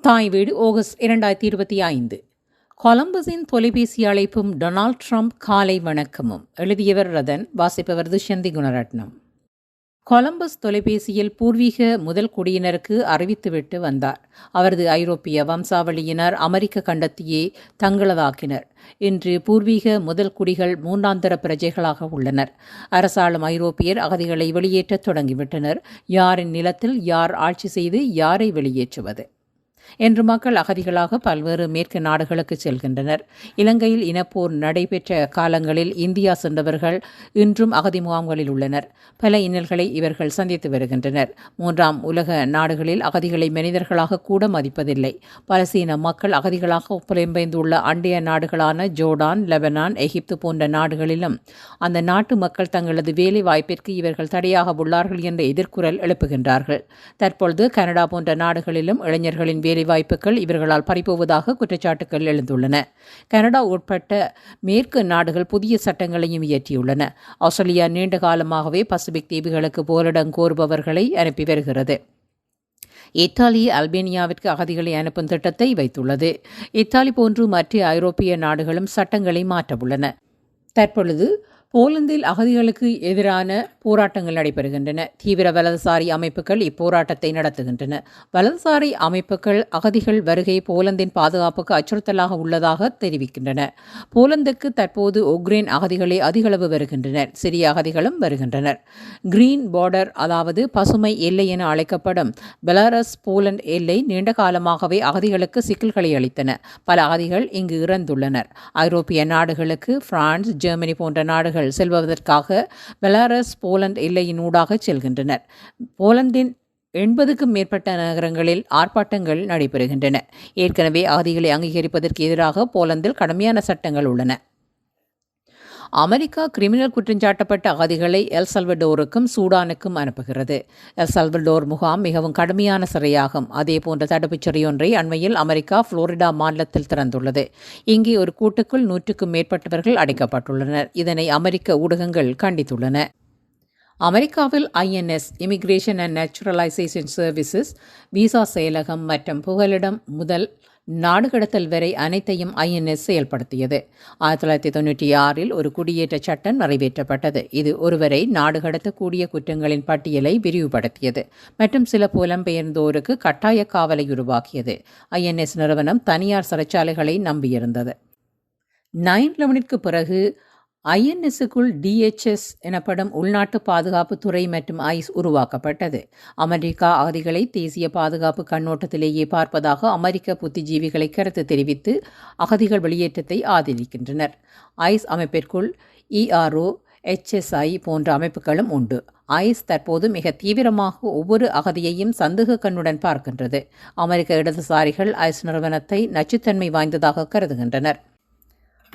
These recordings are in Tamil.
தாய் வீடு ஆகஸ்ட் இரண்டாயிரத்தி இருபத்தி ஐந்து. கொலம்பஸின் தொலைபேசி அழைப்பும் டொனால்ட் ட்ரம்ப் காலை வணக்கமும். எழுதியவர் ரதன் வாசிப்பவர் துஷந்தி குணரட்னம். கொலம்பஸ் தொலைபேசியில் பூர்வீக முதல் குடியினருக்கு அறிவித்துவிட்டு வந்தார். அவரது ஐரோப்பிய வம்சாவளியினர் அமெரிக்க கண்டத்தையே தங்களதாக்கினர். இன்று பூர்வீக முதல் குடிகள் மூன்றாந்தர பிரஜைகளாக உள்ளனர். அரசாளும் ஐரோப்பியர் அகதிகளை வெளியேற்றத் தொடங்கிவிட்டனர். யாரின் நிலத்தில் யார் ஆட்சி செய்து யாரை வெளியேற்றுவது? என்று மக்கள் அகதிகளாக பல்வேறு மேற்கு நாடுகளுக்கு செல்கின்றனர். இலங்கையில் இனப்போர் நடைபெற்ற காலங்களில் இந்தியா சென்றவர்கள் இன்றும் அகதி முகாம்களில் உள்ளனர். பல இன்னல்களை இவர்கள் சந்தித்து வருகின்றனர். மூன்றாம் உலக நாடுகளில் அகதிகளை மனிதர்களாக கூட மதிப்பதில்லை. பலசீன மக்கள் அகதிகளாக புலம்பெயர்ந்துள்ள அண்டைய நாடுகளான ஜோர்டான் லெபனான் எகிப்து போன்ற நாடுகளிலும் அந்த நாட்டு மக்கள் தங்களது வேலை வாய்ப்பிற்கு இவர்கள் தடையாக உள்ளார்கள் என்ற எதிர்குரல் எழுப்புகின்றார்கள். தற்பொழுது கனடா போன்ற நாடுகளிலும் இளைஞர்களின் வேலை வேலைவாய்ப்புகள் இவர்களால் பறிப்போவதாக குற்றச்சாட்டுகள் எழுந்துள்ளன. கனடா உட்பட்ட மேற்கு நாடுகள் புதிய சட்டங்களையும் இயற்றியுள்ளன. ஆஸ்திரேலியா நீண்ட காலமாகவே பசிபிக் தீவுகளுக்கு போரிடம் கோருபவர்களை அனுப்பி வருகிறது. இத்தாலி அல்பேனியாவிற்கு அகதிகளை அனுப்பும் திட்டத்தை வைத்துள்ளது. இத்தாலி போன்று மற்ற ஐரோப்பிய நாடுகளும் சட்டங்களை மாற்றவுள்ளன. தற்பொழுது போலந்தில் அகதிகளுக்கு எதிரான போராட்டங்கள் நடைபெறுகின்றன. தீவிர வலதுசாரி அமைப்புகள் இப்போராட்டத்தை நடத்துகின்றன. வலதுசாரி அமைப்புகள் அகதிகள் வருகை போலந்தின் பாதுகாப்புக்கு அச்சுறுத்தலாக உள்ளதாக தெரிவிக்கின்றன. போலந்துக்கு தற்போது உக்ரைன் அகதிகளே அதிகளவு வருகின்றனர். சிறிய அகதிகளும் வருகின்றனர். கிரீன் பார்டர் அதாவது பசுமை எல்லை என அழைக்கப்படும் பெலாரஸ் போலண்ட் எல்லை நீண்ட காலமாகவே அகதிகளுக்கு சிக்கல்களை அளித்தன. பல அகதிகள் இங்கு இறந்துள்ளனர். ஐரோப்பிய நாடுகளுக்கு பிரான்ஸ் ஜெர்மனி போன்ற நாடுகள் நாடுகள் செல்வதற்காக பெலாரஸ் போலந்து எல்லையினூடாக செல்கின்றனர். போலந்தின் எண்பதுக்கும் மேற்பட்ட நகரங்களில் ஆர்ப்பாட்டங்கள் நடைபெறுகின்றன. ஏற்கனவே ஆதிகளை அங்கீகரிப்பதற்கு எதிராக போலந்தில் கடுமையான சட்டங்கள் உள்ளன. அமெரிக்கா கிரிமினல் குற்றஞ்சாட்டப்பட்ட அகதிகளை எல் சல்வடோருக்கும் சூடானுக்கும் அனுப்புகிறது. எல் சல்வடோர் முகாம் மிகவும் கடுமையான சிறையாகும். அதே போன்ற தடுப்புச் சிறையொன்றை அண்மையில் அமெரிக்கா புளோரிடா மாநிலத்தில் திறந்துள்ளது. இங்கே ஒரு கூட்டுக்குள் நூற்றுக்கும் மேற்பட்டவர்கள் அடைக்கப்பட்டுள்ளனர். இதனை அமெரிக்க ஊடகங்கள் கண்டித்துள்ளன. அமெரிக்காவில் INS immigration and naturalization services visa செயலகம் மற்றும் புகலிடம் முதல் நாடு கடத்தல் வரை அனைத்தையும் ஐஎன்எஸ் செயல்படுத்தியது. ஆயிரத்தி தொள்ளாயிரத்தி தொண்ணூற்றி ஆறில் ஒரு குடியேற்ற சட்டம் நிறைவேற்றப்பட்டது. இது ஒருவரை நாடு கடத்தக்கூடிய குற்றங்களின் பட்டியலை விரிவுபடுத்தியது. மற்றும் சில புலம்பெயர்ந்தோருக்கு கட்டாய காவலை உருவாக்கியது. ஐஎன்எஸ் நிறுவனம் தனியார் சிறைச்சாலைகளை நம்பியிருந்தது. நைன் லெவனிற்கு பிறகு ஐஎன்எஸ்ஸுக்குள் டிஎச்எஸ் எனப்படும் உள்நாட்டு பாதுகாப்பு துறை மற்றும் ஐஸ் உருவாக்கப்பட்டது. அமெரிக்கா அகதிகளை தேசிய பாதுகாப்பு கண்ணோட்டத்திலேயே பார்ப்பதாக அமெரிக்க புத்திஜீவிகளை கருத்து தெரிவித்து அகதிகள் வெளியேற்றத்தை ஆதரிக்கின்றனர். ஐஸ் அமைப்பிற்குள் இஆர்ஓ எச்எஸ்ஐ போன்ற அமைப்புகளும் உண்டு. ஐஸ் தற்போது மிக தீவிரமாக ஒவ்வொரு அகதியையும் சந்தேக கண்ணுடன் பார்க்கின்றது. அமெரிக்க இடதுசாரிகள் ஐஸ் நிறுவனத்தை நச்சுத்தன்மை வாய்ந்ததாக கருதுகின்றனர்.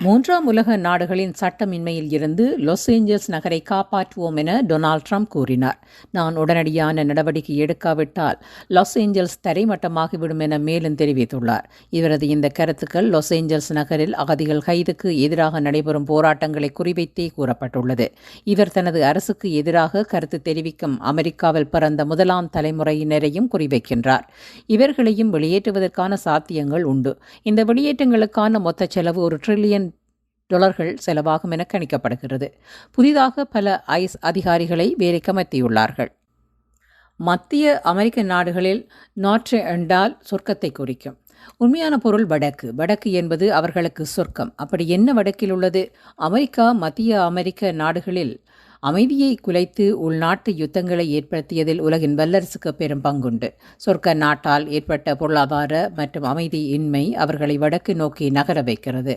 மூன்றாம் உலக நாடுகளின் சட்டமின்மையில் இருந்து லாஸ் ஏஞ்சல்ஸ் நகரை காப்பாற்றுவோம் என டொனால்ட் ட்ரம்ப் கூறினார். நான் உடனடியான நடவடிக்கை எடுக்காவிட்டால் லாஸ் ஏஞ்சல்ஸ் தரைமட்டமாகிவிடும் என மேலும் தெரிவித்துள்ளார். இவரது இந்த கருத்துக்கள் லாஸ் ஏஞ்சல்ஸ் நகரில் அகதிகள் கைதுக்கு எதிராக நடைபெறும் போராட்டங்களை குறிவைத்தே கூறப்பட்டுள்ளது. இவர் தனது அரசுக்கு எதிராக கருத்து தெரிவிக்கும் அமெரிக்காவில் பிறந்த முதலாம் தலைமுறையினரையும் குறிவைக்கின்றார். இவர்களையும் வெளியேற்றுவதற்கான சாத்தியங்கள் உண்டு. இந்த வெளியேற்றங்களுக்கான மொத்த செலவு ஒரு ட்ரில்லியன் டாலர்கள் செலவாகும் என கணிக்கப்படுகிறது. புதிதாக பல ஐஸ் அதிகாரிகளை வேலைக்கமர்த்தியுள்ளார்கள். மத்திய அமெரிக்க நாடுகளில் நாற்று என்றால் சொர்க்கத்தை குறிக்கும். உண்மையான பொருள் வடக்கு. வடக்கு என்பது அவர்களுக்கு சொர்க்கம். அப்படி என்ன வடக்கில் உள்ளது? அமெரிக்கா மத்திய அமெரிக்க நாடுகளில் அமைதியை குலைத்து உள்நாட்டு யுத்தங்களை ஏற்படுத்தியதில் உலகின் வல்லரசுக்கு பெரும் பங்குண்டு. சொர்க்க நாட்டால் ஏற்பட்ட பொருளாதார மற்றும் அமைதி இன்மை அவர்களை வடக்கு நோக்கி நகர வைக்கிறது.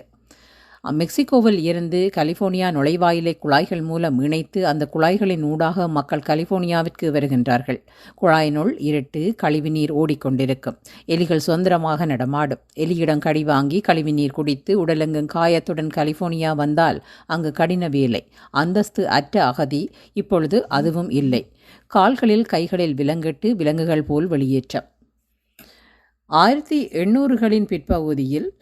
மெக்சிகோவில் இருந்து கலிஃபோர்னியா நுழைவாயிலை குழாய்கள் மூலம் இணைத்து அந்த குழாய்களின் ஊடாக மக்கள் கலிஃபோர்னியாவிற்கு வருகின்றார்கள். குழாயினுள் இருட்டு கழிவுநீர் ஓடிக்கொண்டிருக்கும். எலிகள் சுதந்திரமாக நடமாடும். எலியிடம் கடி வாங்கி கழிவுநீர் குடித்து உடலெங்கும் காயத்துடன் கலிஃபோர்னியா வந்தால் அங்கு கடின வேலை. அந்தஸ்து அற்ற அகதி இப்பொழுது அதுவும் இல்லை. கால்களில் கைகளில் விலங்கிட்டு விலங்குகள் போல் வெளியேற்றம். ஆயிரத்தி எண்ணூறுகளின் பிற்பகுதியில்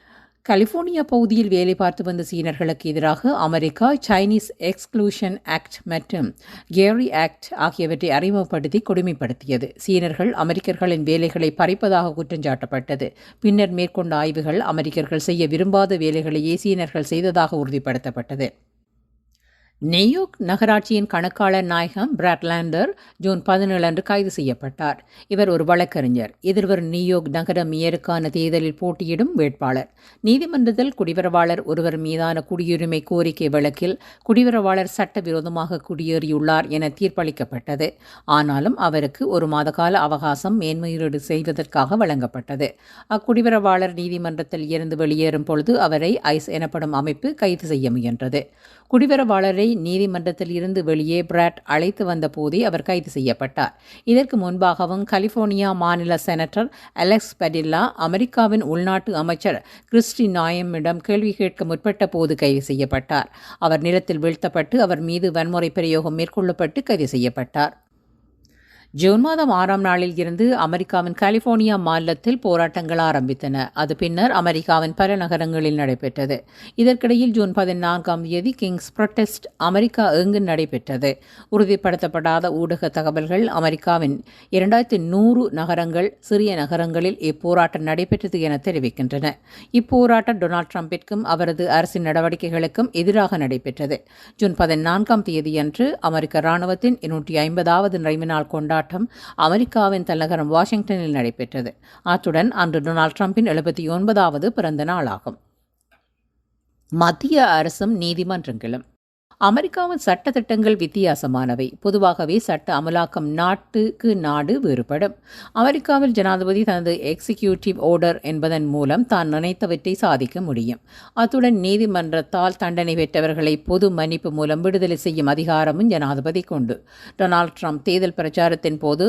கலிபோர்னியா பகுதியில் வேலை பார்த்து வந்த சீனர்களுக்கு எதிராக அமெரிக்கா சைனீஸ் எக்ஸ்க்ளூஷன் ஆக்ட் மற்றும் கேரி ஆக்ட் ஆகியவற்றை அறிமுகப்படுத்தி கொடுமைப்படுத்தியது. சீனர்கள் அமெரிக்கர்களின் வேலைகளை பறிப்பதாக குற்றஞ்சாட்டப்பட்டது பின்னர் மேற்கொண்ட ஆய்வுகள் அமெரிக்கர்கள் செய்ய விரும்பாத வேலைகளையே சீனர்கள் செய்ததாக உறுதிப்படுத்தப்பட்டது. நியூயார்க் நகராட்சியின் கணக்காளர் நாயகம் பிராட்லாண்டர் ஜூன் பதினேழு அன்று கைது செய்யப்பட்டார். இவர் ஒரு வழக்கறிஞர். எதிர்வரும் நியூயார்க் நகர மேயருக்கான தேர்தலில் போட்டியிடும் வேட்பாளர். நீதிமன்றத்தில் குடிவரவாளர் ஒருவர் மீதான குடியுரிமை கோரிக்கை வழக்கில் குடிவரவாளர் சட்டவிரோதமாக குடியேறியுள்ளார் என தீர்ப்பளிக்கப்பட்டது. ஆனாலும் அவருக்கு ஒரு மாத கால அவகாசம் மேன்முறையீடு செய்வதற்காக வழங்கப்பட்டது. அக்குடிவரவாளர் நீதிமன்றத்தில் இருந்து வெளியேறும் பொழுது அவரை ஐஸ் எனப்படும் அமைப்பு கைது செய்ய முயன்றது. குடிவரவாளரை நீதிமன்றத்தில் இருந்து வெளியே பிராட் அழைத்து வந்தபோதே அவர் கைது செய்யப்பட்டார். இதற்கு முன்பாகவும் கலிபோர்னியா மாநில செனட்டர் அலெக்ஸ் பெடில்லா அமெரிக்காவின் உள்நாட்டு அமைச்சர் கிறிஸ்டி நாயமிடம் கேள்வி கேட்க முற்பட்ட போது கைது செய்யப்பட்டார். அவர் நிலத்தில் வீழ்த்தப்பட்டு அவர் மீது வன்முறை பிரயோகம் மேற்கொள்ளப்பட்டு கைது செய்யப்பட்டார். ஜூன் மாதம் ஆறாம் நாளில் இருந்து அமெரிக்காவின் கலிபோர்னியா மாநிலத்தில் போராட்டங்கள் ஆரம்பித்தன. அது பின்னர் அமெரிக்காவின் பல நகரங்களில் நடைபெற்றது. இதற்கிடையில் ஜூன் பதினான்காம் தேதி கிங்ஸ் புரொட்டஸ்ட் அமெரிக்கா எங்கு நடைபெற்றது? உறுதிப்படுத்தப்படாத ஊடக தகவல்கள் அமெரிக்காவின் இரண்டாயிரத்தி நூறு நகரங்கள் சிறிய நகரங்களில் இப்போராட்டம் நடைபெற்றது என தெரிவிக்கின்றன. இப்போராட்டம் டொனால்ட் ட்ரம்பிற்கும் அவரது அரசின் நடவடிக்கைகளுக்கும் எதிராக நடைபெற்றது. ஜூன் பதினான்காம் தேதியன்று அமெரிக்க ராணுவத்தின் இருநூற்றி ஐம்பதாவது நிறைவு நாள் கொண்டாட்டம் போராட்டம் அமெரிக்காவின் தலைநகரம் வாஷிங்டனில் நடைபெற்றது. அத்துடன் அன்று டொனால்ட் ட்ரம்பின் எழுபத்தி ஒன்பதாவது பிறந்த நாளாகும். மத்திய அரசும் நீதிமன்றங்களும் அமெரிக்காவின் சட்ட திட்டங்கள் வித்தியாசமானவை. பொதுவாகவே சட்ட அமலாக்கம் நாட்டுக்கு நாடு வேறுபடும். அமெரிக்காவில் ஜனாதிபதி தனது எக்ஸிக்யூட்டிவ் ஆர்டர் என்பதன் மூலம் தான் நினைத்தவற்றை சாதிக்க முடியும். அத்துடன் நீதிமன்றத்தால் தண்டனை பெற்றவர்களை பொது மன்னிப்பு மூலம் விடுதலை செய்யும் அதிகாரமும் ஜனாதிபதி கொண்டு டொனால்ட் ட்ரம்ப் தேர்தல் பிரச்சாரத்தின் போது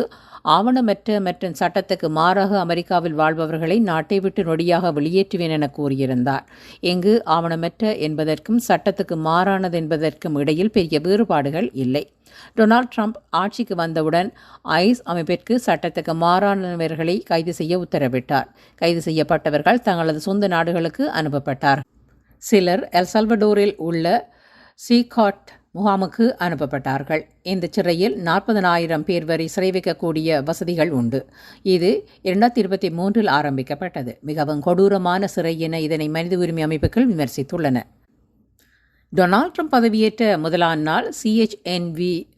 ஆவணமற்ற மற்றும் சட்டத்துக்கு மாறாக அமெரிக்காவில் வாழ்பவர்களை நாட்டை விட்டு நொடியாக வெளியேற்றுவேன் என கூறியிருந்தார். இங்கு ஆவணமற்ற என்பதற்கும் சட்டத்துக்கு மாறானது என்பதற்கும் இடையில் பெரிய வேறுபாடுகள் இல்லை. டொனால்ட் ட்ரம்ப் ஆட்சிக்கு வந்தவுடன் ஐஸ் அமைப்பிற்கு சட்டத்துக்கு மாறானவர்களை கைது செய்ய உத்தரவிட்டார். கைது செய்யப்பட்டவர்கள் தங்களது சொந்த நாடுகளுக்கு அனுப்பப்பட்டார் சிலர் எல்சல்வடோரில் உள்ள சீகாட் முகாமுக்கு அனுப்பப்பட்டார்கள். இந்த சிறையில் நாற்பதனாயிரம் பேர் வரை சிறை வைக்கக்கூடிய வசதிகள் உண்டு. இது இரண்டாயிரத்தி இருபத்தி மூன்றில் ஆரம்பிக்கப்பட்டது. மிகவும் கொடூரமான சிறை என இதனை மனித உரிமை அமைப்புகள் விமர்சித்துள்ளன. டொனால்ட் ட்ரம்ப் பதவியேற்ற முதலாம் நாள் சிஹெச்என்வி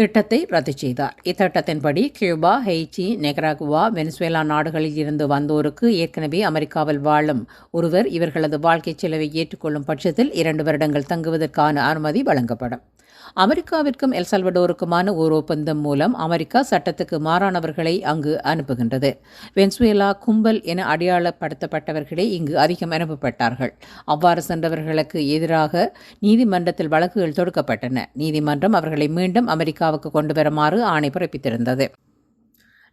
திட்டத்தை ரத்து செய்தார். இத்திட்டத்தின்படி கியூபா ஹெய்ச்சி நெகராகுவா வெனிசுவேலா நாடுகளில் இருந்து வந்தோருக்கு ஏற்கனவே அமெரிக்காவில் வாழும் ஒருவர் இவர்களது வாழ்க்கை செலவை ஏற்றுக்கொள்ளும் பட்சத்தில் இரண்டு வருடங்கள் தங்குவதற்கான அனுமதி வழங்கப்படும். அமெரிக்காவிற்கும் எல்சல்வடோருக்குமான ஒரு ஒப்பந்தம் மூலம் அமெரிக்கா சட்டத்துக்கு மாறானவர்களை அங்கு அனுப்புகின்றது. வென்சுவேலா கும்பல் என அடையாளப்படுத்தப்பட்டவர்களே இங்கு அதிகம் அனுப்பப்பட்டார்கள். அவ்வாறு சென்றவர்களுக்கு எதிராக நீதிமன்றத்தில் வழக்குகள் தொடுக்கப்பட்டன. நீதிமன்றம் அவர்களை மீண்டும் அமெரிக்காவுக்கு கொண்டு வருமாறு ஆணை பிறப்பித்திருந்தது.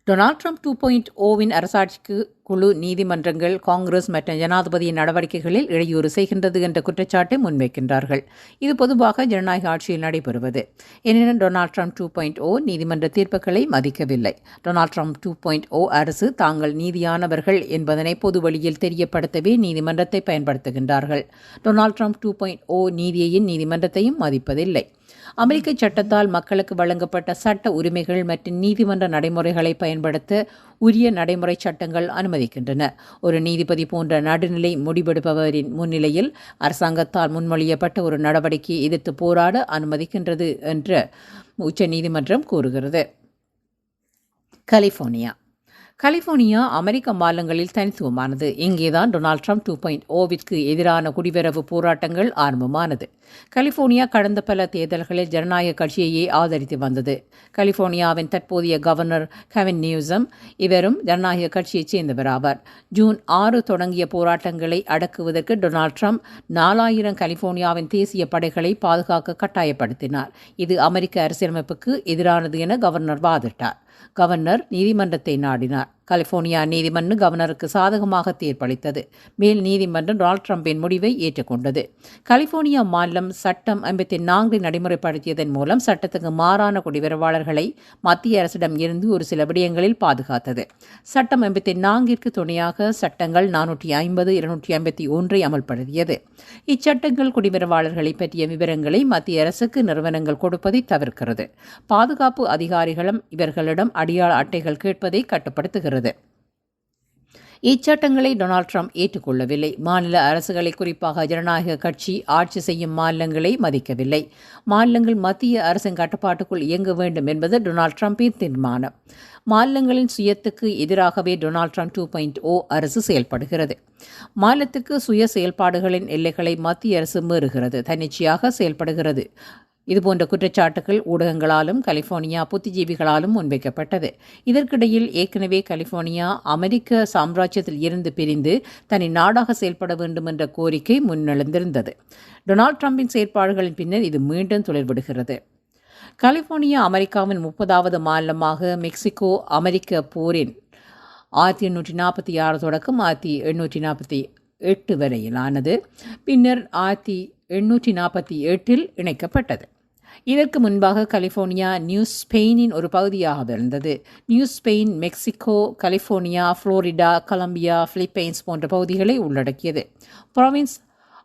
டொனால்ட் ட்ரம்ப் டூ பாயிண்ட் ஓவின் அரசாட்சிக்கு குழு நீதிமன்றங்கள் காங்கிரஸ் மற்றும் ஜனாதிபதியின் நடவடிக்கைகளில் இடையூறு செய்கின்றது என்ற குற்றச்சாட்டை முன்வைக்கின்றார்கள். இது பொதுவாக ஜனநாயக ஆட்சியில் நடைபெறுவது. எனினும் Donald Trump two point O நீதிமன்ற தீர்ப்புகளை மதிக்கவில்லை. Donald Trump two point O அரசு தாங்கள் நீதியானவர்கள் என்பதனை பொது வழியில் தெரியப்படுத்தவே நீதிமன்றத்தை பயன்படுத்துகின்றார்கள். Donald Trump two point O நீதியையும் நீதிமன்றத்தையும் மதிப்பதில்லை. அமெரிக்க சட்டத்தால் மக்களுக்கு வழங்கப்பட்ட சட்ட உரிமைகள் மற்றும் நீதிமன்ற நடைமுறைகளை பயன்படுத்த உரிய நடைமுறை சட்டங்கள் அனுமதிக்கின்றன. ஒரு நீதிபதி போன்ற நடுநிலை முடிவெடுப்பவரின் முன்னிலையில் அரசாங்கத்தால் முன்மொழியப்பட்ட ஒரு நடவடிக்கையை எதிர்த்து போராட அனுமதிக்கின்றது என்று உச்ச நீதிமன்றம் கூறுகிறது. கலிஃபோர்னியா கலிஃபோர்னியா அமெரிக்க மாநிலங்களில் தனித்துவமானது. இங்கேதான் டொனால்ட் ட்ரம்ப் டூ பாயிண்ட் ஓவிற்கு எதிரான குடிவரவு போராட்டங்கள் ஆரம்பமானது. கலிஃபோர்னியா கடந்த பல தேர்தல்களில் ஜனநாயக கட்சியையே ஆதரித்து வந்தது. கலிஃபோர்னியாவின் தற்போதைய கவர்னர் கெவின் நியூசம் இவரும் ஜனநாயக கட்சியைச் சேர்ந்தவர் ஆவார் ஜூன் ஆறு தொடங்கிய போராட்டங்களை அடக்குவதற்கு டொனால்ட் ட்ரம்ப் நாலாயிரம் கலிஃபோர்னியாவின் தேசிய படைகளை பாதுகாக்க கட்டாயப்படுத்தினார். இது அமெரிக்க அரசியலமைப்புக்கு எதிரானது என கவர்னர் வாதிட்டார். கவர்னர் நீதிமன்றத்தை நாடினார். கலிபோர்னியா நீதிமன்றம் கவர்னருக்கு சாதகமாக தீர்ப்பளித்தது. மேல் நீதிமன்றம் டொனால்ட் ட்ரம்பின் முடிவை ஏற்றுக்கொண்டது. கலிபோர்னியா மாநிலம் சட்டம் ஐம்பத்தி நான்கை நடைமுறைப்படுத்தியதன் மூலம் சட்டத்துக்கு மாறான குடிவரவாளர்களை மத்திய அரசிடம் இருந்து ஒரு சில விடயங்களில் பாதுகாத்தது. சட்டம் ஐம்பத்தி நான்கிற்கு துணையாக சட்டங்கள் நானூற்றி ஐம்பது இருநூற்றி ஐம்பத்தி ஒன்றை அமல்படுத்தியது. இச்சட்டங்கள் குடிவரவாளர்களை பற்றிய விவரங்களை மத்திய அரசுக்கு நிறுவனங்கள் கொடுப்பதை தவிர்க்கிறது. பாதுகாப்பு அதிகாரிகளும் இவர்களிடம் அடியாள அட்டைகள் கேட்பதை கட்டுப்படுத்துகிறது. இச்சட்டங்களை டொனால்ட் ட்ரம்ப் ஏற்றுக்கொள்ளவில்லை. மாநில அரசுகளை குறிப்பாக ஜனநாயக கட்சி ஆட்சி செய்யும் மாநிலங்களை மதிக்கவில்லை. மாநிலங்கள் மத்திய அரசின் கட்டுப்பாட்டுக்குள் இயங்க வேண்டும் என்பது டொனால்ட் ட்ரம்பின் தீர்மானம். மாநிலங்களின் சுயத்துக்கு எதிராகவே Donald Trump two point O அரசு செயல்படுகிறது. மாநிலத்துக்கு சுய செயல்பாடுகளின் எல்லைகளை மத்திய அரசு மீறுகிறது. தன்னிச்சையாக செயல்படுகிறது. இதுபோன்ற குற்றச்சாட்டுகள் ஊடகங்களாலும் கலிபோர்னியா புத்திஜீவிகளாலும் முன்வைக்கப்பட்டது. இதற்கிடையில் ஏற்கனவே கலிபோர்னியா அமெரிக்க சாம்ராஜ்யத்தில் இருந்து பிரிந்து தனி நாடாக செயல்பட வேண்டும் என்ற கோரிக்கை முன்னெழுந்திருந்தது. டொனால்ட் ட்ரம்பின் செயற்பாடுகளின் பின்னர் இது மீண்டும் துளிர்விடுகிறது. கலிபோர்னியா அமெரிக்காவின் முப்பதாவது மாநிலமாக மெக்சிகோ அமெரிக்க போரின் ஆயிரத்தி எண்ணூற்றி நாற்பத்தி ஆறு தொடக்கம் ஆயிரத்தி எண்ணூற்றி நாற்பத்தி எட்டு வரையிலானது. பின்னர் ஆயிரத்தி எண்ணூற்றி நாற்பத்தி எட்டில் இணைக்கப்பட்டது. இதற்கு முன்பாக கலிஃபோர்னியா நியூ ஸ்பெயினின் ஒரு பகுதியாக இருந்தது New Spain Mexico California Florida Colombia Philippines போன்ற பகுதிகளை உள்ளடக்கியது. ப்ராவின்ஸ்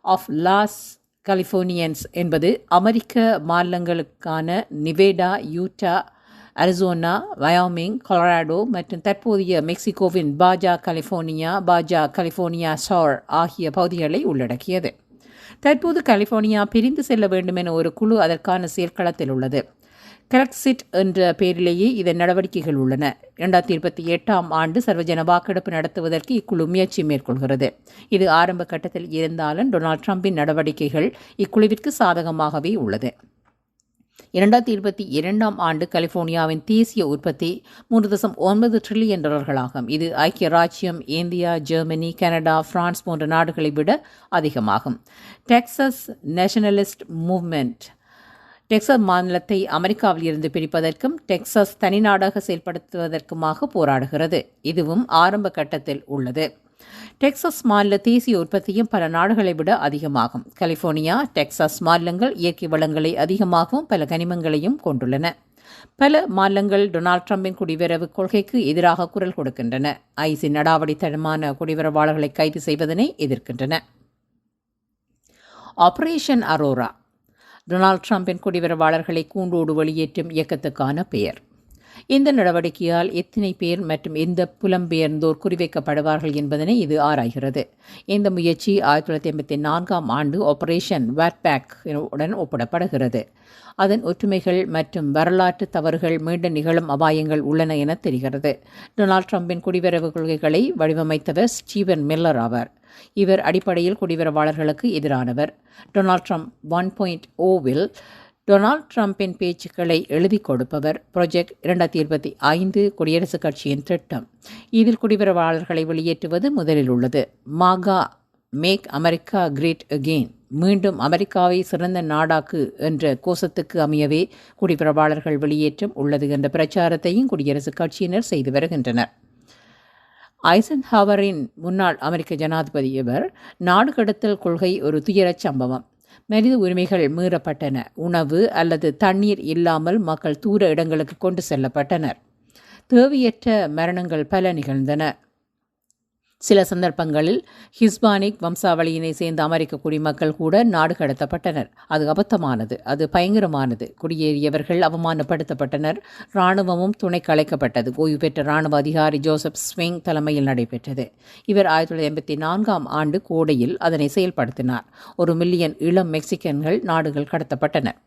ஆஃப் லாஸ் கலிஃபோர்னியன்ஸ் என்பது அமெரிக்க மாநிலங்களுக்கான Nevada Utah Arizona Wyoming Colorado மற்றும் தற்போதைய மெக்சிகோவின் பாஜா கலிஃபோர்னியா பாஜா கலிஃபோர்னியா சார் ஆகிய பகுதிகளை உள்ளடக்கியது. தற்போது கலிஃபோர்னியா பிரிந்து செல்ல வேண்டும் என ஒரு குழு அதற்கான செயற்களத்தில் உள்ளது. கிரக்சிட் என்ற பெயரிலேயே இதன் நடவடிக்கைகள் உள்ளன. இரண்டாயிரத்தி இருபத்தி எட்டாம் ஆண்டு சர்வஜன வாக்கெடுப்பு நடத்துவதற்கு இக்குழு முயற்சி மேற்கொள்கிறது. இது ஆரம்ப கட்டத்தில் இருந்தாலும் டொனால்ட் ட்ரம்பின் நடவடிக்கைகள் இக்குழுவிற்கு சாதகமாகவே உள்ளது. இரண்டாயிரத்தி இருபத்தி இரண்டாம் ஆண்டு கலிஃபோர்னியாவின் தேசிய உற்பத்தி மூன்று தசம் ஒன்பது டிரில்லியன் டாலர்களாகும் இது ஐக்கிய ராஜ்யம் இந்தியா ஜெர்மனி கனடா பிரான்ஸ் போன்ற நாடுகளை விட அதிகமாகும். Texas nationalist movement. டெக்சாஸ் மாநிலத்தை அமெரிக்காவில் இருந்து பிரிப்பதற்கும் டெக்சாஸ் தனிநாடாக செயல்படுத்துவதற்குமாக போராடுகிறது. இதுவும் ஆரம்ப கட்டத்தில் உள்ளது. டெக்சாஸ் மாநில தேசிய உற்பத்தியும் பல நாடுகளை விட அதிகமாகும். கலிபோர்னியா டெக்சாஸ் மாநிலங்கள் இயற்கை வளங்களை அதிகமாகவும் பல கனிமங்களையும் கொண்டுள்ளன. பல மாநிலங்கள் டொனால்ட் ட்ரம்பின் குடிவரவு கொள்கைக்கு எதிராக குரல் கொடுக்கின்றன. ஐசின் நடாவடித்தனமான குடிவரவாளர்களை கைது செய்வதனை எதிர்க்கின்றன. ஆபரேஷன் அரோரா டொனால்ட் ட்ரம்பின் குடிவரவாளர்களை கூண்டோடு வெளியேற்றும் இயக்கத்துக்கான பெயர். இந்த நடவடிக்கையால் எத்தனை பேர் மற்றும் எந்த புலம்பெயர்ந்தோர் குறிவைக்கப்படுவார்கள் என்பதனை இது ஆராய்கிறது. இந்த முயற்சி ஆயிரத்தி தொள்ளாயிரத்தி எண்பத்தி நான்காம் ஆண்டு ஆபரேஷன் வேட்பேக் உடன் ஒப்பிடப்படுகிறது. அதன் ஒற்றுமைகள் மற்றும் வரலாற்று தவறுகள் மீண்டும் நிகழும் அபாயங்கள் உள்ளன என தெரிகிறது. டொனால்ட் ட்ரம்பின் குடிவரவு கொள்கைகளை வடிவமைத்தவர் ஸ்டீவன் மில்லர் ஆவார். இவர் அடிப்படையில் குடிவரவாளர்களுக்கு எதிரானவர். டொனால்ட் ட்ரம்ப் ஒன் பாயிண்ட் ஓவில் டொனால்ட் ட்ரம்பின் பேச்சுக்களை எழுதி கொடுப்பவர் ப்ரொஜெக்ட் இரண்டாயிரத்தி இருபத்தி ஐந்து குடியரசுக் கட்சியின் திட்டம். இதில் குடிவரவாளர்களை வெளியேற்றுவது முதலில் உள்ளது. MAGA make America great again மீண்டும் அமெரிக்காவை சிறந்த நாடாக்கு என்ற கோஷத்துக்கு அமையவே குடிபரவாளர்கள் வெளியேற்றம் உள்ளது என்ற பிரச்சாரத்தையும் குடியரசுக் கட்சியினர் செய்து வருகின்றனர். ஐசன் ஹவரின் முன்னாள் அமெரிக்க ஜனாதிபதி இவர் நாடு கடத்தல் கொள்கை ஒரு துயரச் சம்பவம். மனித உரிமைகள் மீறப்பட்டன. உணவு அல்லது தண்ணீர் இல்லாமல் மக்கள் தூர இடங்களுக்கு கொண்டு செல்லப்பட்டனர். தேவையற்ற மரணங்கள் பல நிகழ்ந்தன. சில சந்தர்ப்பங்களில் ஹிஸ்பானிக் வம்சாவளியினை சேர்ந்த அமெரிக்க குடிமக்கள் கூட நாடு கடத்தப்பட்டனர். அது அபத்தமானது. அது பயங்கரமானது. குடியேறியவர்கள் அவமானப்படுத்தப்பட்டனர். இராணுவமும் துணை கலைக்கப்பட்டது ஓய்வு பெற்ற இராணுவ அதிகாரி ஜோசப் ஸ்விங் தலைமையில் நடைபெற்றது. இவர் ஆயிரத்தி தொள்ளாயிரத்தி எண்பத்தி நான்காம் ஆண்டு கோடையில் அதனை செயல்படுத்தினார். ஒரு மில்லியன் இளம் மெக்சிகன்கள் நாடுகள் கடத்தப்பட்டனர்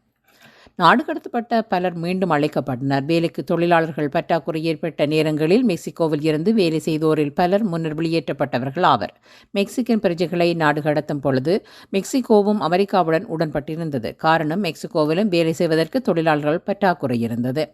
நாடு கடத்தப்பட்ட பலர் மீண்டும் அழைக்கப்பட்டனர். வேலைக்கு தொழிலாளர்கள் பற்றாக்குறை ஏற்பட்ட நேரங்களில் மெக்சிகோவில் இருந்து வேலை செய்தோரில் பலர் முன்னர் வெளியேற்றப்பட்டவர்கள் ஆவர். மெக்சிகன் பிரஜைகளை நாடு கடத்தும் பொழுது மெக்சிகோவும் அமெரிக்காவுடன் உடன்பட்டிருந்தது. காரணம் மெக்சிகோவிலும் வேலை செய்வதற்கு தொழிலாளர்கள் பற்றாக்குறை இருந்தது.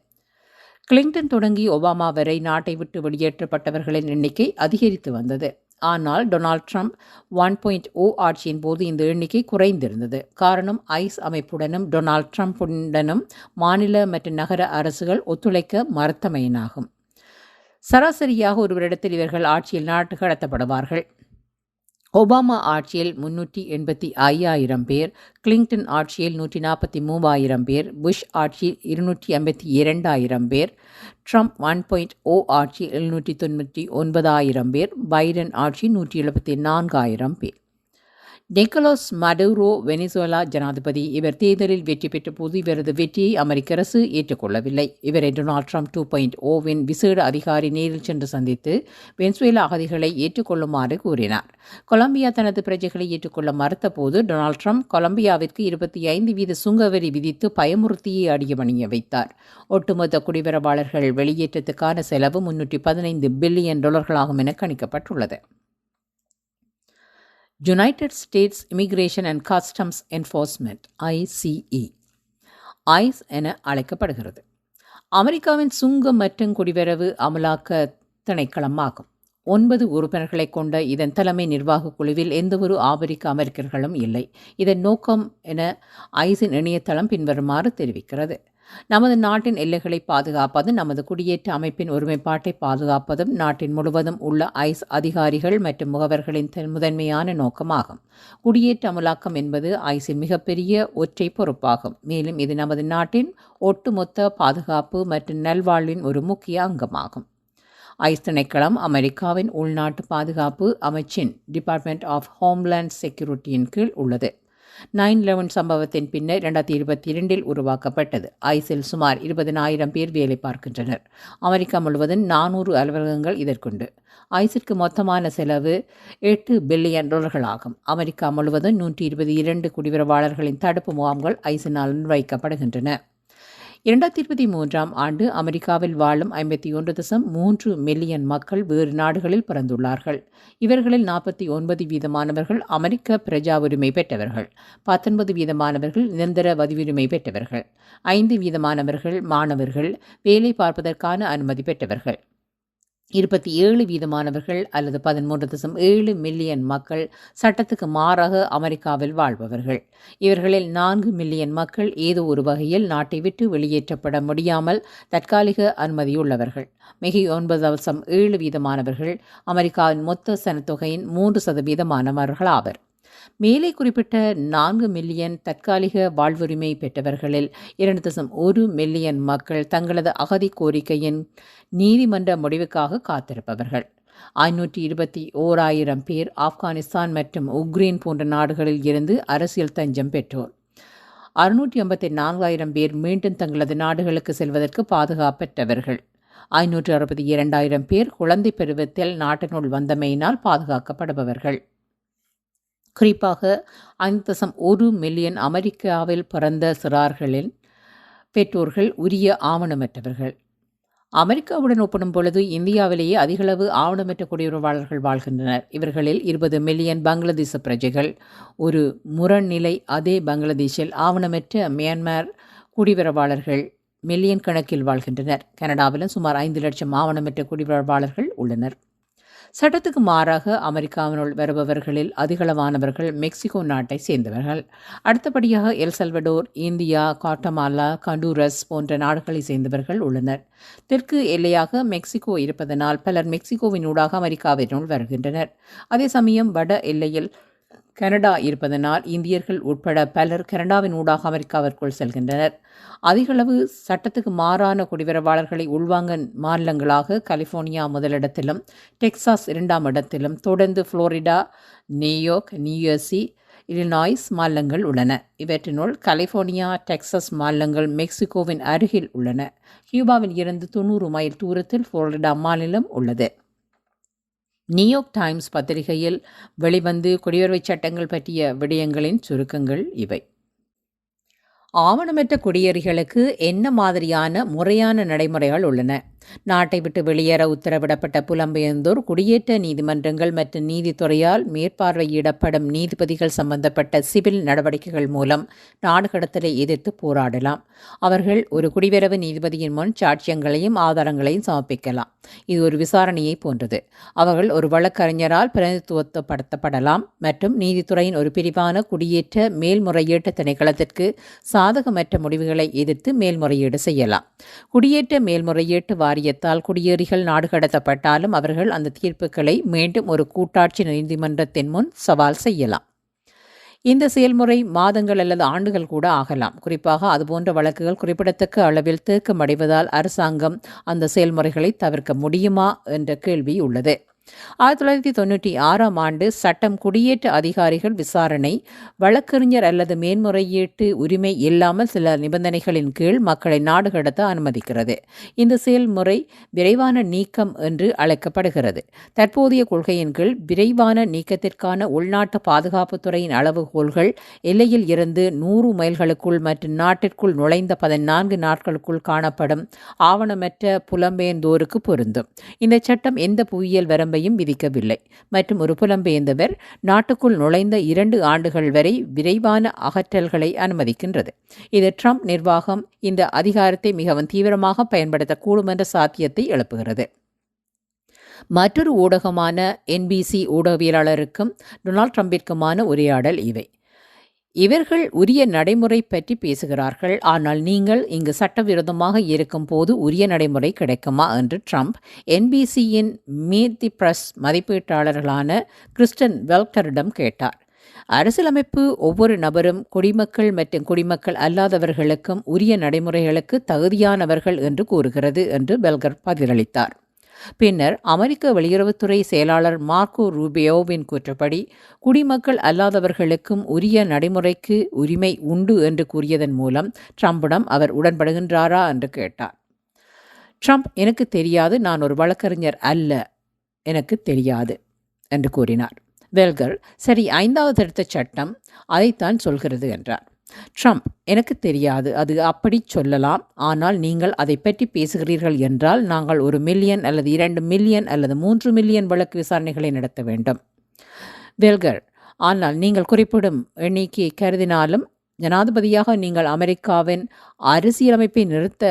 கிளிங்டன் தொடங்கி ஒபாமா வரை நாட்டை விட்டு வெளியேற்றப்பட்டவர்களின் எண்ணிக்கை அதிகரித்து வந்தது. ஆனால் Donald Trump one point O ஆட்சியின் போது இந்த எண்ணிக்கை குறைந்திருந்தது. காரணம் ஐஸ் அமைப்புடனும் டொனால்ட் ட்ரம்புடனும் மாநில மற்றும் நகர அரசுகள் ஒத்துழைக்க மறுத்தமையினாகும் சராசரியாக ஒரு வருடத்தில் இவர்கள் ஆட்சியில் நாட்டு கடத்தப்படுவார்கள். ஒபாமா ஆட்சியில் முன்னூற்றி எண்பத்தி ஐயாயிரம் பேர் கிளிங்டன் ஆட்சியில் நூற்றி நாற்பத்தி மூவாயிரம் பேர் புஷ் ஆட்சியில் இருநூற்றி ஐம்பத்தி இரண்டாயிரம் பேர் ட்ரம்ப் ஒன் பாயிண்ட் ஓ ஆட்சி எழுநூற்றி தொண்ணூற்றி ஒன்பதாயிரம் பேர் பைடன் ஆட்சி நூற்றி எழுபத்தி நான்காயிரம் பேர். நிக்கோலஸ் மடூரோ வெனிசுவலா ஜனாதிபதி. இவர் தேர்தலில் வெற்றி பெற்ற போது இவரது வெற்றியை அமெரிக்க அரசு ஏற்றுக்கொள்ளவில்லை. இவரை டொனால்ட் ட்ரம்ப் டூ பாயிண்ட் ஓவின் விசேட அதிகாரி நேரில் சென்று சந்தித்து வெனிசுவேலா அகதிகளை ஏற்றுக்கொள்ளுமாறு கூறினார். கொலம்பியா தனது பிரஜைகளை ஏற்றுக்கொள்ள மறுத்தபோது டொனால்ட் ட்ரம்ப் கொலம்பியாவிற்கு இருபத்தி ஐந்து வீத சுங்கவரி விதித்து பயமுறுத்தியை அடியமணிய வைத்தார். ஒட்டுமொத்த குடிவரவாளர்கள் வெளியேற்றத்துக்கான செலவு முன்னூற்றி பதினைந்து பில்லியன் டாலர்களாகும் என கணிக்கப்பட்டுள்ளது. United States immigration and customs enforcement ICE ICE என அழைக்கப்படுகிறது. அமெரிக்காவின் சுங்கம் மற்றும் குடிவரவு அமலாக்க திணைக்களமாகும். ஒன்பது உறுப்பினர்களை கொண்ட இதன் தலைமை நிர்வாக குழுவில் எந்தவொரு ஆபிரிக்க அமெரிக்கர்களும் இல்லை. இதன் நோக்கம் என ஐஸின் இணையதளம் பின்வருமாறு தெரிவிக்கிறது. நமது நாட்டின் எல்லைகளை பாதுகாப்பது நமது குடியேற்ற அமைப்பின் ஒருமைப்பாட்டை பாதுகாப்பதும் நாட்டின் முழுவதும் உள்ள ஐஸ் அதிகாரிகள் மற்றும் முகவர்களின் முதன்மையான நோக்கமாகும். குடியேற்ற அமலாக்கம் என்பது ஐஸின் மிகப்பெரிய ஒற்றை பொறுப்பாகும். மேலும் இது நமது நாட்டின் ஒட்டுமொத்த பாதுகாப்பு மற்றும் நல்வாழ்வின் ஒரு முக்கிய அங்கமாகும். ஐஸ் திணைக்களம் அமெரிக்காவின் உள்நாட்டு பாதுகாப்பு அமைச்சின் டிபார்ட்மெண்ட் ஆஃப் ஹோம்லேண்ட் செக்யூரிட்டியின் கீழ் உள்ளது. நைன் லெவன் சம்பவத்தின் பின்னர் இரண்டாயிரத்தி இருபத்தி இரண்டில் உருவாக்கப்பட்டது. ஐசில் சுமார் இருபதனாயிரம் பேர் வேலை பார்க்கின்றனர். அமெரிக்கா முழுவதும் நானூறு அலுவலகங்கள் இதற்குண்டு. ஐசிற்கு மொத்தமான செலவு எட்டு பில்லியன் டாலர்களாகும். அமெரிக்கா முழுவதும் நூற்றி இருபது இரண்டு குடிவரவாளர்களின் தடுப்பு முகாம்கள் ஐசினால் நிர்வகிக்கப்படுகின்றன. இரண்டாயிரத்தி இருபத்தி மூன்றாம் ஆண்டு அமெரிக்காவில் வாழும் ஐம்பத்தி ஒன்று தசம் மூன்று மில்லியன் மக்கள் வேறு நாடுகளில் பிறந்துள்ளார்கள். இவர்களில் நாற்பத்தி ஒன்பது வீதமானவர்கள் அமெரிக்க பிரஜா உரிமை பெற்றவர்கள் பத்தொன்பது வீதமானவர்கள் நிரந்தர பதிவுரிமை பெற்றவர்கள் ஐந்து வீதமானவர்கள் மாணவர்கள் வேலை பார்ப்பதற்கான அனுமதி பெற்றவர்கள். இருபத்தி ஏழு வீதமானவர்கள் அல்லது பதிமூன்று தசம் ஏழு மில்லியன் மக்கள் சட்டத்துக்கு மாறாக அமெரிக்காவில் வாழ்பவர்கள். இவர்களில் நான்கு மில்லியன் மக்கள் ஏதோ ஒரு வகையில் நாட்டை விட்டு வெளியேற்றப்பட முடியாமல் தற்காலிக அனுமதியுள்ளவர்கள். மிக ஒன்பது தசம் ஏழு வீதமானவர்கள் அமெரிக்காவின் மொத்த சனத்தொகையின் மூன்று சதவீதமானவர்கள் ஆவர் மேலே குறிப்பிட்ட நான்கு மில்லியன் தற்காலிக வாழ்வுரிமை பெற்றவர்களில் இரண்டு தசம் ஒரு மில்லியன் மக்கள் தங்களது அகதி கோரிக்கையின் நீதிமன்ற முடிவுக்காக காத்திருப்பவர்கள். ஐநூற்றி இருபத்தி ஓராயிரம் பேர் ஆப்கானிஸ்தான் மற்றும் உக்ரைன் போன்ற நாடுகளில் இருந்து அரசியல் தஞ்சம் பெற்றோர். அறுநூற்றி ஐம்பத்தி நான்காயிரம் பேர் மீண்டும் தங்களது நாடுகளுக்கு செல்வதற்கு பாதுகாப்பற்றவர்கள். ஐநூற்று அறுபத்தி இரண்டாயிரம் பேர் குழந்தை பருவத்தில் நாட்டினுள் வந்தமையினால் பாதுகாக்கப்படுபவர்கள். குறிப்பாக ஐந்து தசம் ஒரு மில்லியன் அமெரிக்காவில் பிறந்த சிறார்களின் பெற்றோர்கள் உரிய ஆவணமற்றவர்கள். அமெரிக்காவுடன் ஒப்பிடும் பொழுது இந்தியாவிலேயே அதிகளவு ஆவணமற்ற குடியுறவாளர்கள் வாழ்கின்றனர். இவர்களில் இருபது மில்லியன் பங்களாதேச பிரஜைகள் ஒரு முரண்நிலை அதே பங்களாதேஷில் ஆவணமற்ற மியான்மர் குடிவரவாளர்கள் மில்லியன் கணக்கில் வாழ்கின்றனர். கனடாவிலும் சுமார் ஐந்து லட்சம் ஆவணமற்ற குடிவரவாளர்கள் உள்ளனர். சட்டத்துக்கு மாறாக அமெரிக்காவினுள் வருபவர்களில் அதிகளவானவர்கள் மெக்சிகோ நாட்டை சேர்ந்தவர்கள். அடுத்தபடியாக எல்சல்வடோர் இந்தியா காட்டமாலா கண்டூரஸ் போன்ற நாடுகளை சேர்ந்தவர்கள் உள்ளனர். தெற்கு எல்லையாக மெக்சிகோ இருப்பதனால் பலர் மெக்சிகோவின் ஊடாக அமெரிக்காவினுள் வருகின்றனர். அதே சமயம் வட எல்லையில் கனடா இருப்பதனால் இந்தியர்கள் உட்பட பலர் கனடாவின் ஊடாக அமெரிக்காவிற்குள் செல்கின்றனர். அதிகளவு சட்டத்துக்கு மாறான குடிவரவாளர்களை உள்வாங்க மாநிலங்களாக கலிஃபோர்னியா முதலிடத்திலும் டெக்சாஸ் இரண்டாம் இடத்திலும் தொடர்ந்து புளோரிடா நியூயார்க் நியூயர்சி இலினாய்ஸ் மாநிலங்கள் உள்ளன. இவற்றினுள் கலிஃபோர்னியா டெக்சஸ் மாநிலங்கள் மெக்சிகோவின் அருகில் உள்ளன. கியூபாவில் இருந்து தொண்ணூறு மைல் தூரத்தில் புளோரிடா மாநிலம் உள்ளது. நியூயார்க் டைம்ஸ் பத்திரிகையில் வெளிவந்து குடியுரிமை சட்டங்கள் பற்றிய விடயங்களின் சுருக்கங்கள் இவை. ஆவணமற்ற குடியேறிகளுக்கு என்ன மாதிரியான முறையான நடைமுறைகள் உள்ளன? நாட்டை விட்டு வெளியேற உத்தரவிடப்பட்ட புலம்பெயர்ந்தோர் குடியேற்ற நீதிமன்றங்கள் மற்றும் நீதித்துறையால் மேற்பார்வையிடப்படும் நீதிபதிகள் சம்பந்தப்பட்ட சிவில் நடவடிக்கைகள் மூலம் நாடு கடத்தலை எதிர்த்து போராடலாம். அவர்கள் ஒரு குடிவரவு நீதிபதியின் முன் சாட்சியங்களையும் ஆதாரங்களையும் சமர்ப்பிக்கலாம். இது ஒரு விசாரணையை போன்றது. அவர்கள் ஒரு வழக்கறிஞரால் பிரதிநிதித்துவப்படுத்தப்படலாம் மற்றும் நீதித்துறையின் ஒரு பிரிவான குடியேற்ற மேல்முறையீட்டு திணைக்களத்திற்கு சாதகமற்ற முடிவுகளை எதிர்த்து மேல்முறையீடு செய்யலாம். குடியேற்ற மேல்முறையீட்டு வாரியத்தால் குடியேறிகள் நாடு கடத்தப்பட்டாலும் அவர்கள் அந்த தீர்ப்புகளை மீண்டும் ஒரு கூட்டாட்சி நீதிமன்றத்தின் முன் சவால் செய்யலாம். இந்த செயல்முறை மாதங்கள் அல்லது ஆண்டுகள் கூட ஆகலாம். குறிப்பாக அதுபோன்ற வழக்குகள் குறிப்பிடத்தக்க அளவில் தேக்கமடைவதால் அரசாங்கம் அந்த செயல்முறைகளை தவிர்க்க முடியுமா என்ற கேள்வி உள்ளது. ஆயிரத்தி தொள்ளாயிரத்தி தொண்ணூற்றி ஆறாம் ஆண்டு சட்டம் குடியேற்ற அதிகாரிகள் விசாரணை. வழக்கறிஞர் அல்லது மேன்முறையீட்டு உரிமை இல்லாமல் சில நிபந்தனைகளின் கீழ் மக்களை நாடு கடத்த அனுமதிக்கிறது. இந்த செயல்முறை விரைவான நீக்கம் என்று அழைக்கப்படுகிறது. தற்போதைய கொள்கையின் கீழ் விரைவான நீக்கத்திற்கான உள்நாட்டு பாதுகாப்புத்துறையின் அளவுகோல்கள் எல்லையில் இருந்து நூறு மைல்களுக்குள் மற்றும் நாட்டிற்குள் நுழைந்த பதினான்கு நாட்களுக்குள் காணப்படும் ஆவணமற்ற புலம்பெயர்ந்தோருக்கு பொருந்தும். இந்த சட்டம் எந்த புவியியல் வரம்பையும் விதிக்கவில்லை. மற்றும் ஒரு புலம்பெயர்ந்தவர் நாட்டுக்குள் நுழைந்த இரண்டு ஆண்டுகள் வரை விரைவான அகற்றல்களை அனுமதிக்கின்றது. இது ட்ரம்ப் நிர்வாகம் இந்த அதிகாரத்தை மிகவும் தீவிரமாக பயன்படுத்தக்கூடும் என்ற சாத்தியத்தை எழுப்புகிறது. மற்றொரு ஊடகமான என்பிசி ஊடகவியலாளருக்கும் டொனால்ட் ட்ரம்பிற்குமான உரையாடல் இவை. இவர்கள் உரிய நடைமுறை பற்றி பேசுகிறார்கள். ஆனால் நீங்கள் இங்கு சட்டவிரோதமாக இருக்கும் போது உரிய நடைமுறை கிடைக்குமா? என்று ட்ரம்ப் என்பிசியின் மீட் தி பிரஸ் மதிப்பீட்டாளர்களான கிறிஸ்டன் வெல்கரிடம் கேட்டார். அரசியலமைப்பு ஒவ்வொரு நபரும் குடிமக்கள் மற்றும் குடிமக்கள் அல்லாதவர்களுக்கும் உரிய நடைமுறைகளுக்கு தகுதியானவர்கள் என்று கூறுகிறது என்று பெல்கர் பதிலளித்தார். பின்னர் அமெரிக்க வெளியுறவுத்துறை செயலாளர் மார்க்கோ ரூபியோவின் கூற்றுப்படி குடிமக்கள் அல்லாதவர்களுக்கும் உரிய நடைமுறைக்கு உரிமை உண்டு என்று கூறியதன் மூலம் ட்ரம்பிடம் அவர் உடன்படுகின்றாரா என்று கேட்டார். ட்ரம்ப் எனக்கு தெரியாது நான் ஒரு வழக்கறிஞர் அல்ல எனக்கு தெரியாது என்று கூறினார். வெல்கர் சரி ஐந்தாவது திருத்தச் சட்டம் அதைத்தான் சொல்கிறது என்றார். ட்ரம்ப் எனக்கு தெரியாது. அது அப்படி சொல்லலாம். ஆனால் நீங்கள் அதை பற்றி பேசுகிறீர்கள் என்றால் நாங்கள் ஒரு மில்லியன் அல்லது இரண்டு மில்லியன் அல்லது மூன்று மில்லியன் வழக்கு விசாரணைகளை நடத்த வேண்டும். வெல்கர் ஆனால் நீங்கள் குறிப்பிடும் எண்ணிக்கையை கருதினாலும் ஜனாதிபதியாக நீங்கள் அமெரிக்காவின் அரசியலமைப்பை நிறுத்த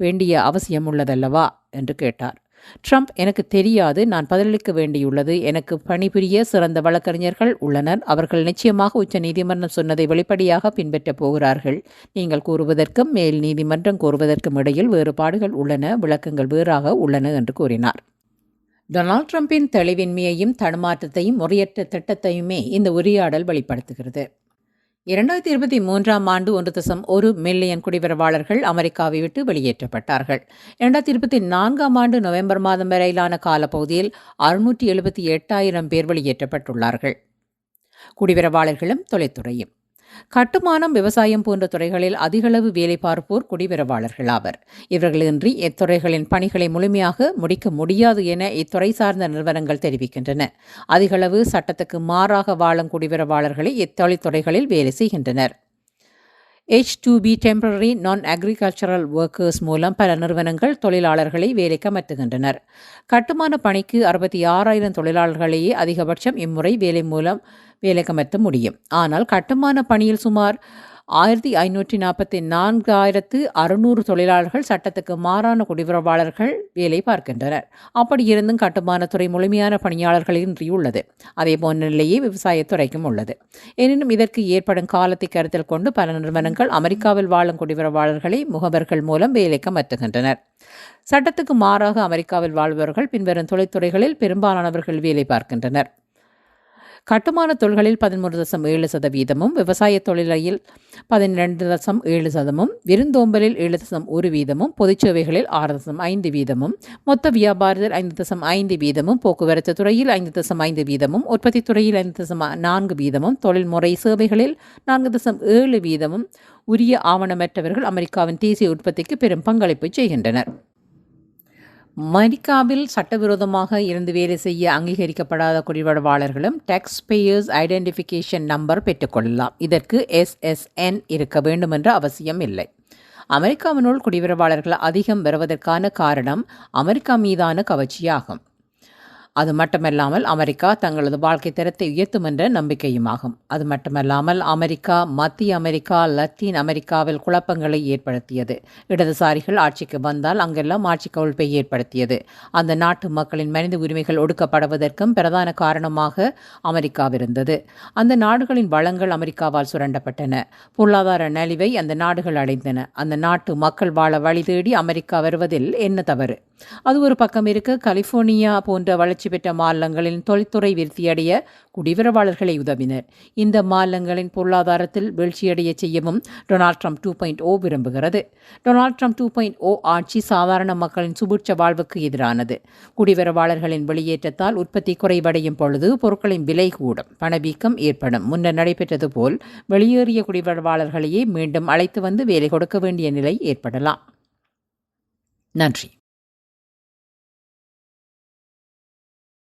வேண்டிய அவசியம் உள்ளதல்லவா? என்று கேட்டார். ட்ரம்ப் எனக்கு தெரியாது நான் பதிலளிக்க வேண்டியுள்ளது. எனக்கு பணிபுரிய சிறந்த வழக்கறிஞர்கள் உள்ளனர். அவர்கள் நிச்சயமாக உச்ச நீதிமன்றம் சொன்னதை வெளிப்படையாக பின்பற்றப் போகிறார்கள். நீங்கள் கூறுவதற்கும் மேல் நீதிமன்றம் கூறுவதற்கும் இடையில் வேறுபாடுகள் உள்ளன. விளக்கங்கள் வேறாக உள்ளன என்று கூறினார். டொனால்ட் ட்ரம்பின் தெளிவின்மையையும் தடுமாற்றத்தையும் முறையற்ற திட்டத்தையுமே இந்த உரையாடல் வெளிப்படுத்துகிறது. இரண்டாயிரத்தி இருபத்தி மூன்றாம் ஆண்டு ஒன்று தசம் ஒரு மில்லியன் குடிவரவாளர்கள் அமெரிக்காவை விட்டு வெளியேற்றப்பட்டார்கள். இரண்டாயிரத்தி இருபத்தி நான்காம் ஆண்டு நவம்பர் மாதம் வரையிலான காலப்பகுதியில் அறுநூற்றி எழுபத்தி எட்டாயிரம் பேர் வெளியேற்றப்பட்டுள்ளார்கள். குடிவரவாளர்களும் தொலைத்துறையும். கட்டுமானம் விவசாயம் போன்ற துறைகளில் அதிகளவு வேலை பார்ப்போர் குடிவரவாளர்கள் ஆவர். இவர்களின்றி இத்துறைகளின் பணிகளை முழுமையாக முடிக்க முடியாது என இத்துறை சார்ந்த நிறுவனங்கள் தெரிவிக்கின்றன. அதிகளவு சட்டத்துக்கு மாறாக வாழும் குடிவரவாளர்களை இத்தொழில்துறைகளில் வேலை செய்கின்றனர். H two B temporary non agricultural workers மூலம் பல நிறுவனங்கள் தொழிலாளர்களை வேலைக்கு அமர்த்துகின்றனர். கட்டுமான பணிக்கு அறுபத்தி ஆறாயிரம் தொழிலாளர்களையே அதிகபட்சம் இம்முறை வேலை மூலம் வேலைக்கு அமர்த்த முடியும். ஆனால் கட்டுமான பணியில் சுமார் ஆயிரத்தி ஐநூற்றி நாற்பத்தி நான்காயிரத்து அறுநூறு தொழிலாளர்கள் சட்டத்துக்கு மாறான குடிபரவாளர்கள் வேலை பார்க்கின்றனர். அப்படி இருந்தும் கட்டுமானத்துறை முழுமையான பணியாளர்களின்றி உள்ளது அதே போன்ற நிலையே விவசாயத்துறைக்கும் உள்ளது. எனினும் இதற்கு ஏற்படும் காலத்தை கருத்தில் கொண்டு பல நிறுவனங்கள் அமெரிக்காவில் வாழும் குடிபரவாளர்களை முகவர்கள் மூலம் வேலைக்கு அமர்த்துகின்றனர். சட்டத்துக்கு மாறாக அமெரிக்காவில் வாழ்பவர்கள் பின்வரும் தொழில்துறைகளில் பெரும்பாலானவர்கள் வேலை பார்க்கின்றனர். கட்டுமான தொழில்களில் பதிமூன்று தசம் ஏழு சதவீதமும் விவசாய தொழிலையில் பதினெண்டு தசம் ஏழு சதமும் விருந்தோம்பலில் ஏழு தசம் ஒரு வீதமும் பொதுச்சேவைகளில் ஆறு தசம் ஐந்து வீதமும் மொத்த வியாபாரத்தில் ஐந்து தசம் ஐந்து வீதமும் போக்குவரத்து துறையில் ஐந்து தசம் ஐந்து வீதமும் உற்பத்தி துறையில் ஐந்து தசம் நான்கு வீதமும் தொழில்முறை சேவைகளில் நான்கு தசம் ஏழு வீதமும் உரிய ஆவணமற்றவர்கள் அமெரிக்காவின் தேசிய உற்பத்திக்கு பெரும் பங்களிப்பு செய்கின்றனர். அமெரிக்காவில் சட்டவிரோதமாக இருந்து வேலை செய்ய அங்கீகரிக்கப்படாத குடிவரவாளர்களும் டேக்ஸ் பேயர்ஸ் ஐடென்டிஃபிகேஷன் நம்பர் பெற்றுக்கொள்ளலாம். இதற்கு எஸ்எஸ்என் இருக்க வேண்டும் என்ற அவசியம் இல்லை. அமெரிக்காவினுள் குடிவரவாளர்கள் அதிகம் வருவதற்கான காரணம் அமெரிக்கா மீதான கவர்ச்சியாகும். அது மட்டுமல்லாமல் அமெரிக்கா தங்களது வாழ்க்கை தரத்தை உயர்த்தும் என்ற நம்பிக்கையுமாகும். அது மட்டுமல்லாமல் அமெரிக்கா மத்திய அமெரிக்கா லத்தீன் அமெரிக்காவில் குழப்பங்களை ஏற்படுத்தியது. இடதுசாரிகள் ஆட்சிக்கு வந்தால் அங்கெல்லாம் ஆட்சி கவிழ்ப்பை ஏற்படுத்தியது. அந்த நாட்டு மக்களின் மனித உரிமைகள் ஒடுக்கப்படுவதற்கும் பிரதான காரணமாக அமெரிக்காவிருந்தது. அந்த நாடுகளின் வளங்கள் அமெரிக்காவால் சுரண்டப்பட்டன. பொருளாதார நலிவை அந்த நாடுகள் அடைந்தன. அந்த நாட்டு மக்கள் வாழ வழி தேடி அமெரிக்கா வருவதில் என்ன தவறு? அது ஒரு பக்கம் இருக்க. கலிஃபோர்னியா போன்ற வளர்ச்சி பெற்ற மாநிலங்களின் தொழில்துறை விருத்தியடைய குடிவரவாளர்களை உதவினர். இந்த மாநிலங்களின் பொருளாதாரத்தில் வீழ்ச்சியடைய செய்யவும் Donald Trump two point O விரும்புகிறது. Donald Trump two point O ஆட்சி சாதாரண மக்களின் சுபிட்ச வாழ்வுக்கு எதிரானது. குடிவரவாளர்களின் வெளியேற்றத்தால் உற்பத்தி குறைவடையும் பொழுது பொருட்களின் விலை கூடும். பணவீக்கம் ஏற்படும். முன்னர் நடைபெற்றது போல் வெளியேறிய குடிவரவாளர்களையே மீண்டும் அழைத்து வந்து வேலை கொடுக்க வேண்டிய நிலை ஏற்படலாம். நன்றி.